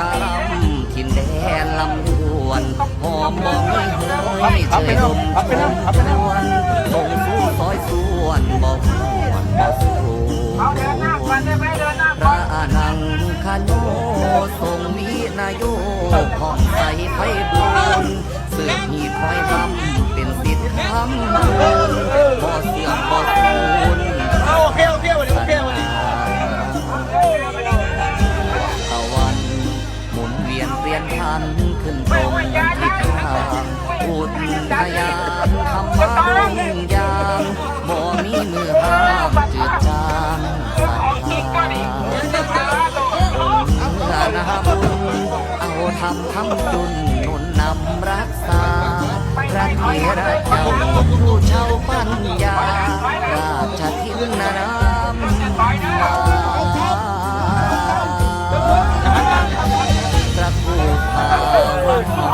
ข้ามถิ่นแดนลำดวนหอมบ่ไม่เฮ้ยเจยลมควนตรงสู้ซอยส่วนบ่หวนบ่สู้พระอนังคันโนทรงมีนายโยผ่อมใสไพบุญเสือมีคอยทำเป็นสิทธิ์ทำ พันขึ้นตรงทิศทางอุทยานธรรมะดงยางบ่มีมือห้ามจืดจางศรัทธาเมื่อนาบุญเอาทำทำจุนนุนนำรักษาพระเทระเจ้าผู้เช่าปัญญาราชทินนานา Oh, my God.